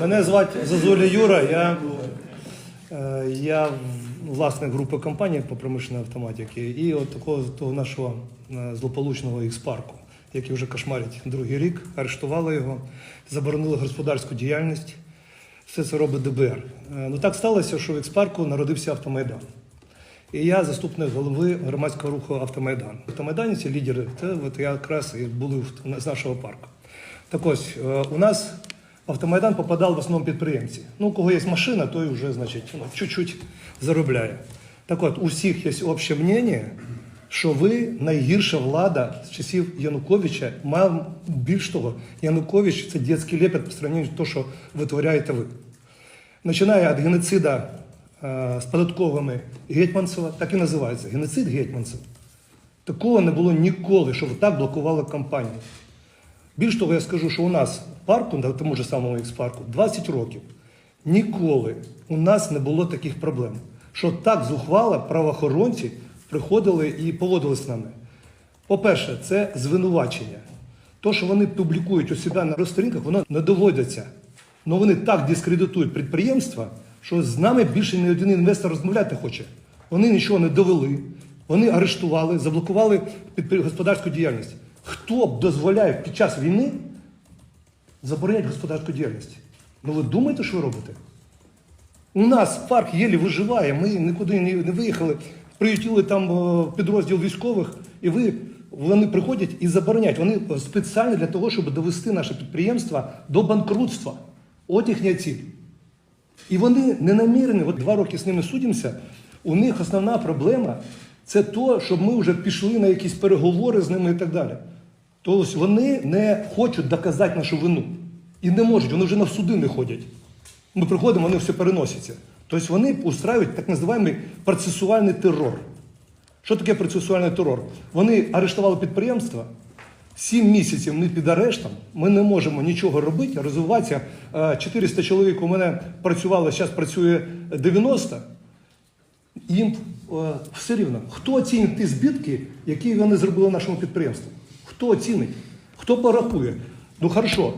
Мене звати Зазуля Юра. Я, е, я власник групи компаній по промишленій автоматиці і от такого того нашого е, злополучного X-парку, який вже кошмарить другий рік. Арештували його, заборонили господарську діяльність. Все це робить ДБР. Е, Ну так сталося, що в X-парку народився автомайдан. І я заступник голови громадського руху Автомайдан. Автомайдані ці лідери, це от якраз і були з нашого парку. Так ось, у нас автомайдан попадали в основному підприємці. Ну, у кого є машина, той вже, значить, ну, чуть-чуть заробляє. Так от, у всіх є обще мнення, що ви найгірша влада з часів Януковича. Мав більш того, Янукович це дитячий лепет по сравнению з того, що витворяєте ви. Починає від геноцида е, з податковими Гетьманцева, так і називається геноцид Гетьманцева. Такого не було ніколи, щоб так блокували кампанію. Більш того, я скажу, що у нас парку, на тому ж самому X-парку, 20 років ніколи у нас не було таких проблем. Що так зухвало правоохоронці приходили і поводились з нами. По-перше, це звинувачення. То, що вони публікують у себе на розсторінках, воно не доводиться. Ну вони так дискредитують підприємства, що з нами більше ні один інвестор розмовляти хоче. Вони нічого не довели, вони арештували, заблокували господарську діяльність. Хто б дозволяє під час війни забороняти господарську діяльність? Ну ви думаєте, що ви робите? У нас парк єлі виживає, ми нікуди не, виїхали, приютили там е, підрозділ військових, і ви, вони приходять і забороняють. Вони спеціально для того, щоб довести наше підприємство до банкрутства. От їхня ціль. І вони не намірені, от два роки з ними судимося. У них основна проблема це то, щоб ми вже пішли на якісь переговори з ними і так далі. Тобто вони не хочуть доказати нашу вину. І не можуть, вони вже на суди не ходять. Ми приходимо, вони все переносяться. Тобто вони устраюють так називаємо процесуальний терор. Що таке процесуальний терор? Вони арештували підприємства. Сім місяців ми під арештом, ми не можемо нічого робити, розвиватися. Е, 400 чоловік у мене працювало, зараз працює 90. Їм е, все рівно. Хто оцінить ті збитки, які вони зробили нашому підприємству? Хто оцінить? Хто порахує? Ну хорошо,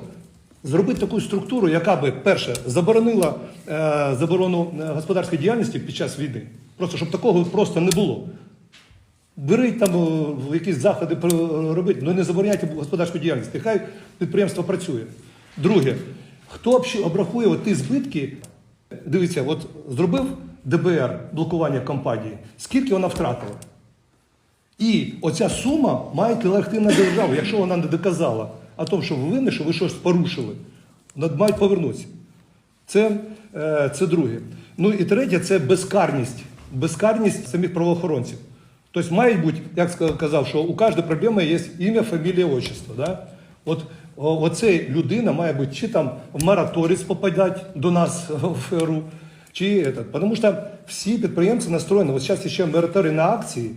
зробити таку структуру, яка би, перше, заборонила е, заборону е, господарської діяльності під час війни. Просто щоб такого просто не було. Беріть там е, якісь заходи робити, але не забороняйте господарську діяльність. Нехай підприємство працює. Друге, хто обрахує ті збитки? Дивіться, от зробив ДБР блокування компанії, скільки вона втратила? І оця сума має легти на державу, якщо вона не доказала о тому, що ви винні, що ви щось порушили. Вона мають повернутися. Це, е, це друге. Ну і третє це безкарність. Безкарність самих правоохоронців. Тобто мають бути, як казав, що у кожної проблеми є ім'я, фамілія, отчество. Да? От оцей людина має бути чи там в мораторіс попадати до нас в ФРУ, чи этот. Тому що всі підприємці настроєні. От зараз ще мораторій на акції.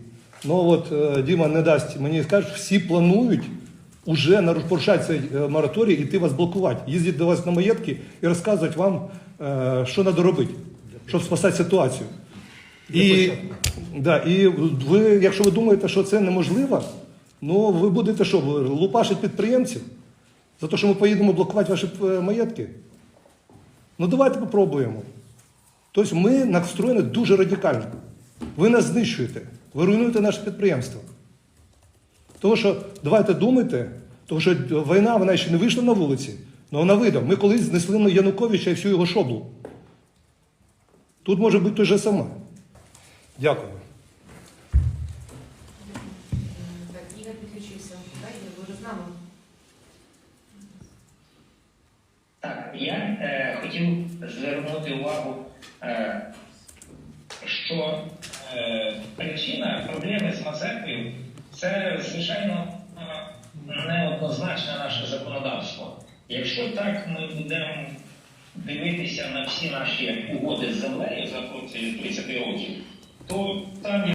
Ну от е, Діма не дасть мені скаже, всі планують уже порушати цей е, мораторій і йти вас блокувати, їздити до вас на маєтки і розказувати вам, що треба робити, щоб спасати ситуацію. І, да, і ви, якщо ви думаєте, що це неможливо, ну ви будете що, лупашити підприємців за те, що ми поїдемо блокувати ваші маєтки? Ну давайте попробуємо. Тобто ми настроєні дуже радикально. Ви нас знищуєте, ви руйнуєте наше підприємство. Тому що давайте думайте, тому що війна вона ще не вийшла на вулиці, але вона вийде. Ми колись знесли на Януковича і всю його шоблу. Тут може бути те же саме. Дякую. Так, Ігор підключився. Так, Ігор, вже з нами? Так, я е, хотів звернути увагу, що е, причина проблеми з мазепою це, звичайно, е, неоднозначне наше законодавство. Якщо так ми будемо дивитися на всі наші угоди з землею за протягом 30 років, то там є